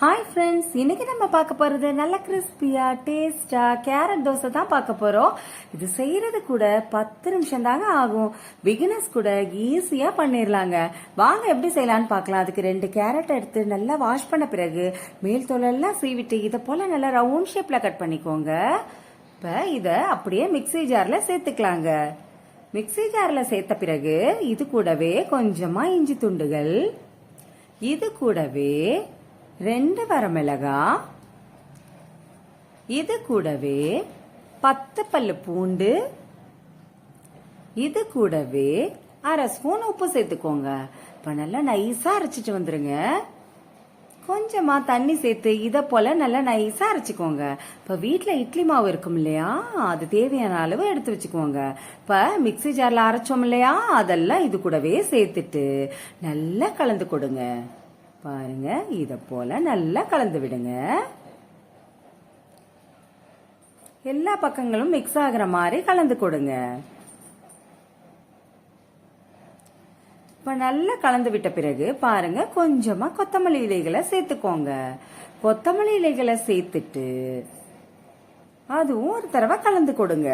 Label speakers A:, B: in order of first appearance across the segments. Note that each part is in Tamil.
A: ஹாய் ஃப்ரெண்ட்ஸ் இன்னைக்கு நம்ம பார்க்க போகிறது நல்ல கிறிஸ்பியா டேஸ்டா கேரட் தோசை தான் பார்க்க போகிறோம் இது செய்யறது கூட பத்து நிமிஷம் தாங்க ஆகும். பிகினர்ஸ் கூட ஈஸியாக பண்ணிடலாங்க வாங்க எப்படி செய்யலான்னு பார்க்கலாம். அதுக்கு ரெண்டு கேரட் எடுத்து நல்லா வாஷ் பண்ண பிறகு மேல் தோலெல்லாம் சீவிட்டு இதை போல் நல்லா ரவுண்ட் ஷேப்பில் கட் பண்ணிக்கோங்க. இப்போ இதை அப்படியே மிக்ஸி ஜாரில் சேர்த்துக்கலாங்க. மிக்ஸி ஜாரில் சேர்த்த பிறகு இது கூடவே கொஞ்சமாக இஞ்சி துண்டுகள் இது கூடவே ரெண்டு வரமிளகா இது கூடவே பத்து பல்லு பூண்டு இது கூடவே அரை ஸ்பூன் உப்பு சேர்த்துக்கோங்க. இப்போ நல்லா நைஸா அரைச்சிட்டு வந்துருங்க. கொஞ்சமா தண்ணி சேர்த்து இதை போல நல்லா நைஸா அரைச்சிக்கோங்க. இப்ப வீட்டில் இட்லி மாவு இருக்கும் இல்லையா அது தேவையான அளவு எடுத்து வச்சுக்கோங்க. இப்ப மிக்ஸி ஜார்ல அரைச்சோம் இல்லையா அதெல்லாம் இது கூடவே சேர்த்துட்டு நல்லா கலந்து கொடுங்க. பாருங்க. இதை போல நல்லா கலந்து விடுங்க. எல்லா பக்கங்களும் மிக்ஸ் ஆகுற மாதிரி கலந்து கொடுங்க. இப்ப நல்லா கலந்து விட்ட பிறகு பாருங்க கொஞ்சமா கொத்தமல்லி இலைகளை சேர்த்துக்கோங்க. கொத்தமல்லி இலைகளை சேர்த்துட்டு அதுவும் ஒரு தடவை கலந்து கொடுங்க.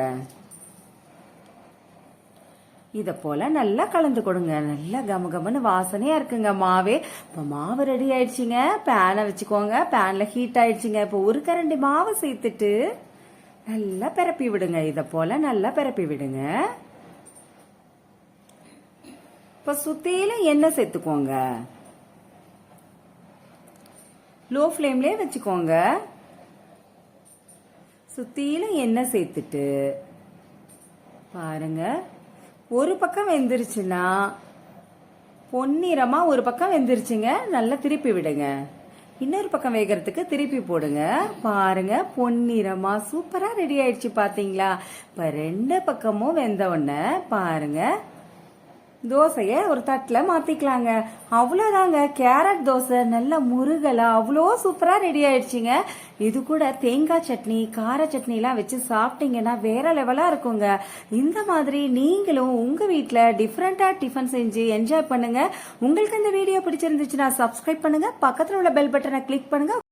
A: இதை போல நல்லா கலந்து கொடுங்க. நல்லா கம கமன்னு வாசனையா இருக்குங்க மாவே. இப்போ மாவு ரெடி ஆயிடுச்சுங்க. பேனை வச்சுக்கோங்க. பேன்ல ஹீட் ஆயிடுச்சுங்க. இப்போ ஒரு கரண்டி மாவு சேர்த்துட்டு நல்லா பரப்பி விடுங்க. இதை போல நல்லா பரப்பி விடுங்க. இப்போ சுத்தியில எண்ணெய் சேர்த்துக்கோங்க. லோ ஃப்ளேம்லயே வச்சுக்கோங்க. சுத்தியில எண்ணெய் சேர்த்துட்டு பாருங்க. ஒரு பக்கம் வெந்துருச்சுன்னா பொன்னிறமாக ஒரு பக்கம் வெந்துருச்சுங்க நல்லா திருப்பி விடுங்க. இன்னொரு பக்கம் வேகிறதுக்கு திருப்பி போடுங்க. பாருங்க பொன்னிறமா சூப்பரா ரெடி ஆயிடுச்சு பாத்தீங்களா? இப்ப ரெண்டு பக்கமும் வெந்த உடனே பாருங்க தோசையை ஒரு தட்டில் மாற்றிக்கலாங்க அவ்வளோதாங்க கேரட் தோசை நல்ல முருகலாக அவ்வளோ சூப்பராக ரெடி ஆயிடுச்சுங்க. இது கூட தேங்காய் சட்னி கார சட்னிலாம் வச்சு சாப்பிட்டீங்கன்னா வேற லெவலாக இருக்குங்க. இந்த மாதிரி நீங்களும் உங்கள் வீட்டில் டிஃப்ரெண்ட்டாக டிஃபன் செஞ்சு என்ஜாய் பண்ணுங்கள் உங்களுக்கு இந்த வீடியோ பிடிச்சிருந்துச்சுன்னா சப்ஸ்கிரைப் பண்ணுங்க. பக்கத்தில் உள்ள பெல் பட்டனை கிளிக் பண்ணுங்கள்